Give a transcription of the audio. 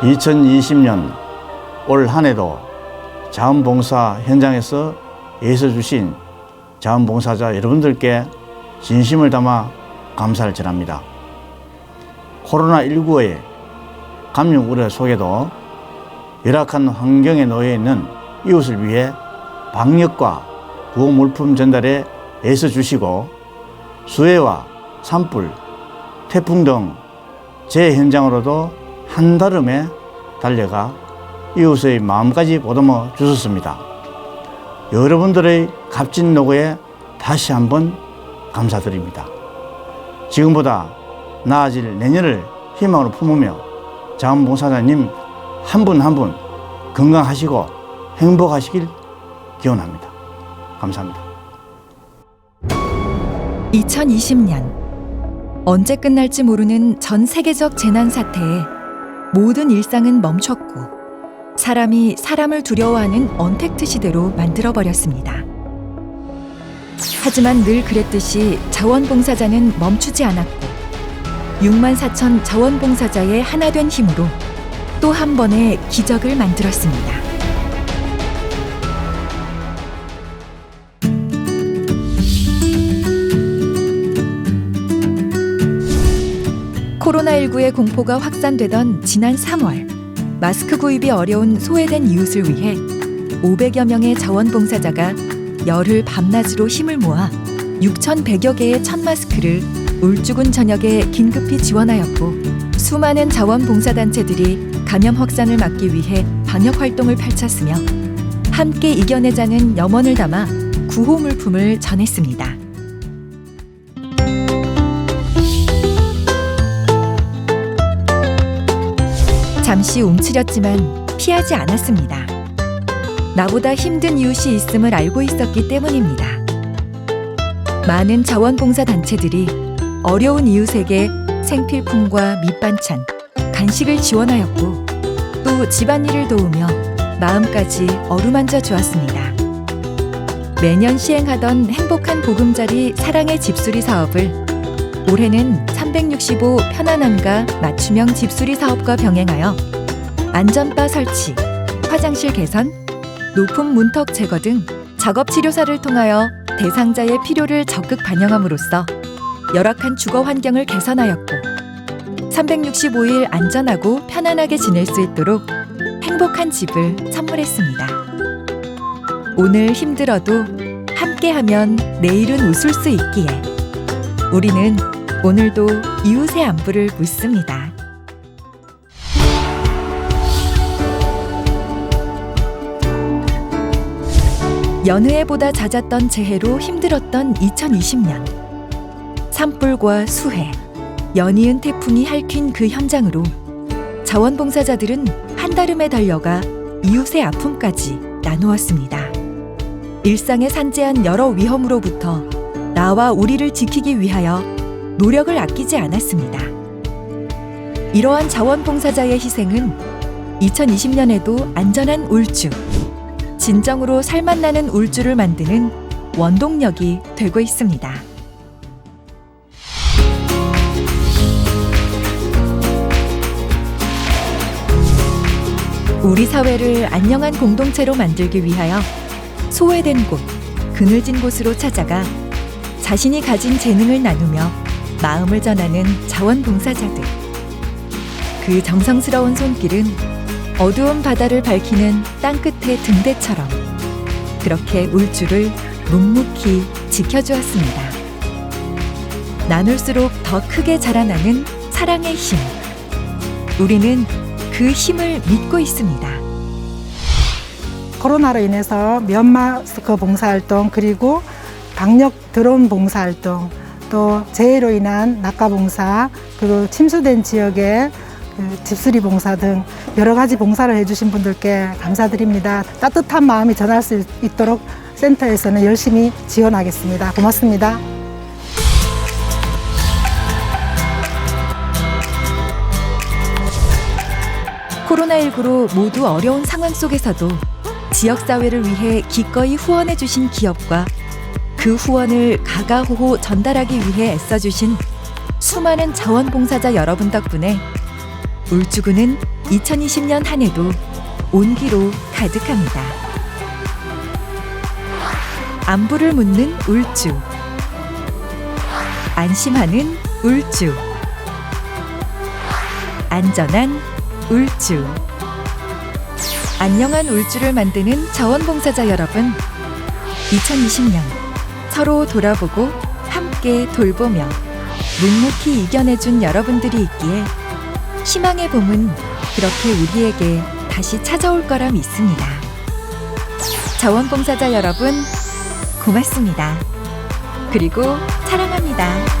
2020년 올 한 해도 자원봉사 현장에서 애써 주신 자원봉사자 여러분들께 진심을 담아 감사를 전합니다. 코로나19의 감염 우려 속에도 열악한 환경에 놓여 있는 이웃을 위해 방역과 구호 물품 전달에 애써 주시고 수해와 산불, 태풍 등 재해 현장으로도 한달음에 달려가 이웃의 마음까지 보듬어 주셨습니다. 여러분들의 값진 노고에 다시 한번 감사드립니다. 지금보다 나아질 내년을 희망으로 품으며 자원봉사자님 한 분 한 분 건강하시고 행복하시길 기원합니다. 감사합니다. 2020년 언제 끝날지 모르는 전 세계적 재난 사태에 모든 일상은 멈췄고 사람이 사람을 두려워하는 언택트 시대로 만들어 버렸습니다. 하지만 늘 그랬듯이 자원봉사자는 멈추지 않았고 6만 4천 자원봉사자의 하나 된 힘으로 또 한 번의 기적을 만들었습니다. 코로나19의 공포가 확산되던 지난 3월 마스크 구입이 어려운 소외된 이웃을 위해 500여 명의 자원봉사자가 열흘 밤낮으로 힘을 모아 6,100여 개의 천 마스크를 울주군 전역에 긴급히 지원하였고 수많은 자원봉사단체들이 감염 확산을 막기 위해 방역 활동을 펼쳤으며 함께 이겨내자는 염원을 담아 구호 물품을 전했습니다. 잠시 움츠렸지만 피하지 않았습니다. 나보다 힘든 이웃이 있음을 알고 있었기 때문입니다. 많은 자원봉사 단체들이 어려운 이웃에게 생필품과 밑반찬, 간식을 지원하였고 또 집안일을 도우며 마음까지 어루만져 주었습니다. 매년 시행하던 행복한 보금자리 사랑의 집수리 사업을 올해는 365 편안함과 맞춤형 집수리 사업과 병행하여 안전바 설치, 화장실 개선, 높은 문턱 제거 등 작업 치료사를 통하여 대상자의 필요를 적극 반영함으로써 열악한 주거 환경을 개선하였고 365일 안전하고 편안하게 지낼 수 있도록 행복한 집을 선물했습니다. 오늘 힘들어도 함께하면 내일은 웃을 수 있기에 우리는 오늘도 이웃의 안부를 묻습니다. 여느 해보다 잦았던 재해로 힘들었던 2020년. 산불과 수해, 연이은 태풍이 핥힌 그 현장으로 자원봉사자들은 한달음에 달려가 이웃의 아픔까지 나누었습니다. 일상에 산재한 여러 위험으로부터 나와 우리를 지키기 위하여 노력을 아끼지 않았습니다. 이러한 자원봉사자의 희생은 2020년에도 안전한 울주, 진정으로 살맛나는 울주를 만드는 원동력이 되고 있습니다. 우리 사회를 안녕한 공동체로 만들기 위하여 소외된 곳, 그늘진 곳으로 찾아가 자신이 가진 재능을 나누며 마음을 전하는 자원봉사자들. 그 정성스러운 손길은 어두운 바다를 밝히는 땅끝의 등대처럼 그렇게 울주를 묵묵히 지켜주었습니다. 나눌수록 더 크게 자라나는 사랑의 힘. 우리는 그 힘을 믿고 있습니다. 코로나로 인해서 면마스크 봉사활동 그리고 방역 드론 봉사활동 또 재해로 인한 낙하 봉사 그리고 침수된 지역의 그 집수리 봉사 등 여러 가지 봉사를 해주신 분들께 감사드립니다. 따뜻한 마음이 전할 수 있도록 센터에서는 열심히 지원하겠습니다. 고맙습니다. 코로나19로 모두 어려운 상황 속에서도 지역사회를 위해 기꺼이 후원해주신 기업과 그 후원을 가가호호 전달하기 위해 애써주신 수많은 자원봉사자 여러분 덕분에 울주군은 2020년 한 해도 온기로 가득합니다. 안부를 묻는 울주. 안심하는 울주. 안전한 울주. 안녕한 울주를 만드는 자원봉사자 여러분. 2020년 서로 돌아보고 함께 돌보며 묵묵히 이겨내준 여러분들이 있기에 희망의 봄은 그렇게 우리에게 다시 찾아올 거라 믿습니다. 자원봉사자 여러분, 고맙습니다. 그리고 사랑합니다.